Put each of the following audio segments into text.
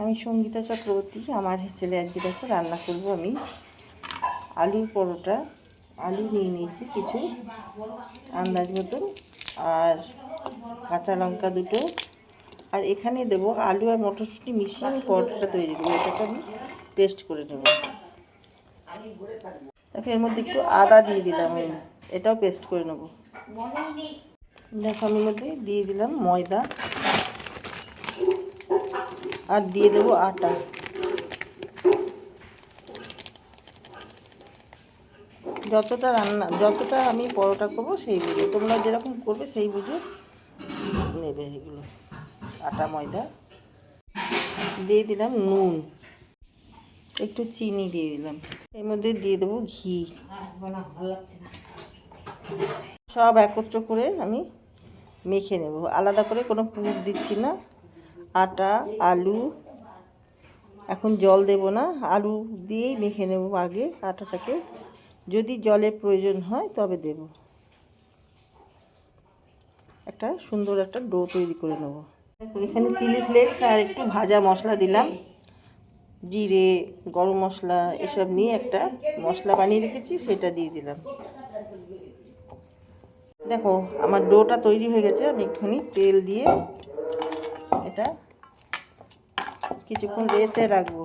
আমি সঙ্গীতা চক্রবর্তী, আমার ছেলে আজকে দেখো রান্না করব আমি। আলুর পরোটা, আলু নিয়ে নিয়েছি কিছু আন্দাজ মতন, আর কাঁচা লঙ্কা দুটো। আর এখানে দেবো আলু আর মটরশুঁটি মিশিয়ে আমি পরোটাটা তৈরি করব, এটাকে আমি পেস্ট করে নেব। তারপর এর মধ্যে একটু আদা দিয়ে দিলাম আমি, এটাও পেস্ট করে নেব। দেখো, আমি মধ্যে দিয়ে দিলাম ময়দা। আর দিয়ে দেবো আটা। যতটা রান্না, যতটা আমি পরোটা করব সেই বুঝে, তোমরা যেরকম করবে সেই বুঝে নেবে এগুলো, আটা, ময়দা। দিয়ে দিলাম নুন, একটু চিনি দিয়ে দিলাম। এর মধ্যে দিয়ে দেবো ঘি। সব একত্র করে আমি মেখে নেব। আলাদা করে কোনো পুর দিচ্ছি না। আটা, আলু, এখন জল দেব না, আলু দিয়েই মেখে নেব আগে আটাটাকে। যদি জলের প্রয়োজন হয় তবে দেব। একটা সুন্দর একটা ডো তৈরি করে নেব। এখানে চিলি ফ্লেক্স আর একটু ভাজা মশলা দিলাম। জিরে, গরম মশলা এসব নিয়ে একটা মশলা বানিয়ে রেখেছি, সেটা দিয়ে দিলাম। দেখো, আমার ডোটা তৈরি হয়ে গেছে, আমি একটুখানি তেল দিয়ে এটা কিছুক্ষণ রেস্টে রাখব।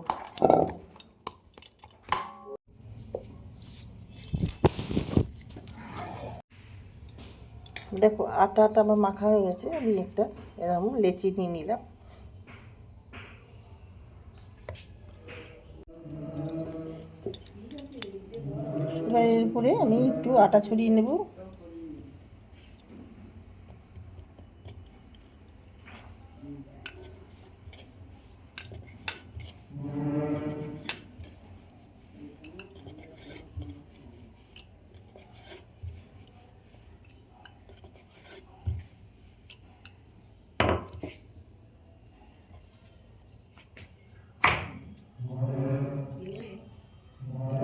দেখো আটাটা আমার মাখা হয়ে গেছে, আমি একটা এরকম লেচি নিয়ে নিলাম। এবার এর উপরে আমি একটু আটা ছড়িয়ে নেব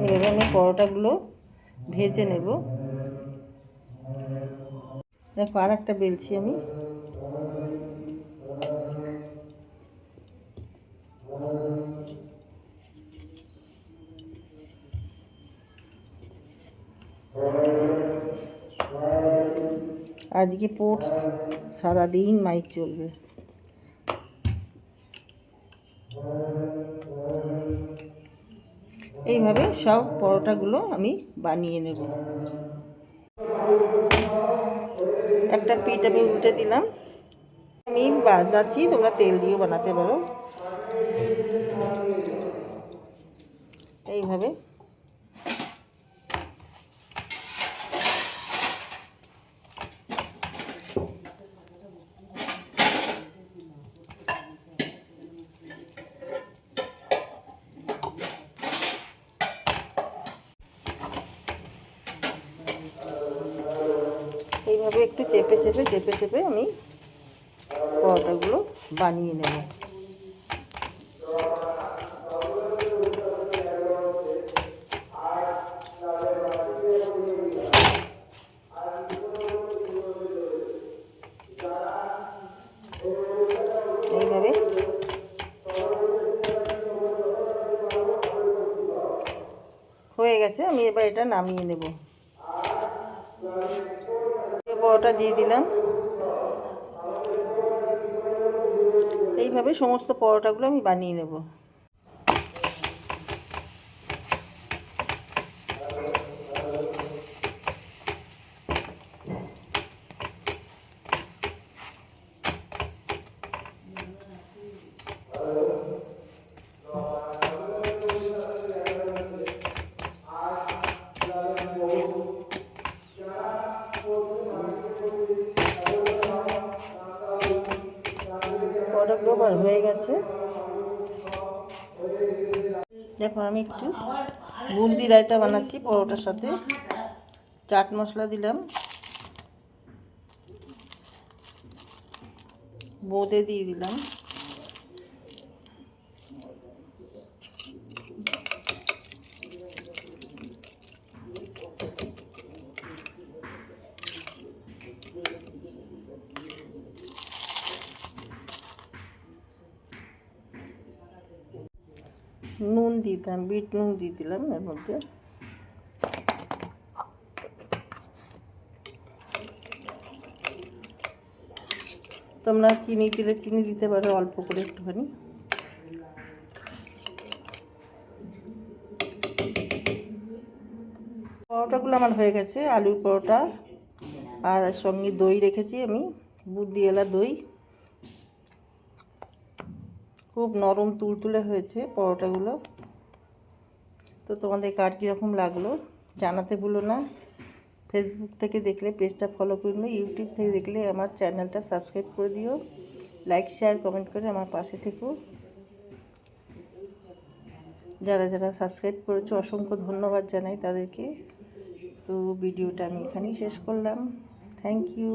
এভাবে আমি পরোটাগুলো ভেজে নেব। দেখো আর একটা বেলছি আমি। আজকে পোর্টস সারাদিন মাইক চলবে। এইভাবে সব পরোটাগুলো আমি বানিয়ে নেব। একটা পিঠ আমি উল্টে দিলাম। আমি বাজাচ্ছি, তোমরা তেল দিয়েও বানাতে পারো। এইভাবে এইভাবে একটু চেপে চেপে চেপে চেপে আমি পরোটাগুলো বানিয়ে নেব। এইভাবে হয়ে গেছে, আমি এবার এটা নামিয়ে নেব। পরোটা দিয়ে দিলাম। এইভাবে সমস্ত পরোটাগুলো আমি বানিয়ে নেব। পরোটাগুলো গ্লোবার হয়ে গেছে। দেখো, আমি একটু বুন্দি রায়তা বানাচ্ছি পরোটার সাথে। চাট মশলা দিলাম। বোঁদে দিয়ে দিলাম। নুন দিতাম বিট নুন দিয়ে দিলাম এর মধ্যে। তোমরা চিনি দিলে চিনি দিতে পারো, অল্প করে একটুখানি। পরোটাগুলো আমার হয়ে গেছে, আলুর পরোটা, আর সঙ্গে দই রেখেছি আমি বুদ্ধিওয়ালা দই। খুব নরম তুলতুলে হয়েছে পরোটাগুলো। তো তোমাদের কার কীরকম লাগল জানাতে ভুলো না। ফেসবুক থেকে দেখলে, পেজটা ফলো করে ইউটিউব থেকে দেখলে আমার চ্যানেলটা সাবস্ক্রাইব করে দিও। লাইক শেয়ার কমেন্ট করে আমার পাশে থেকো। যারা যারা সাবস্ক্রাইব করেছ, অসংখ্য ধন্যবাদ জানাই তাদেরকে। তো ভিডিওটা আমি এখানেই শেষ করলাম। Thank you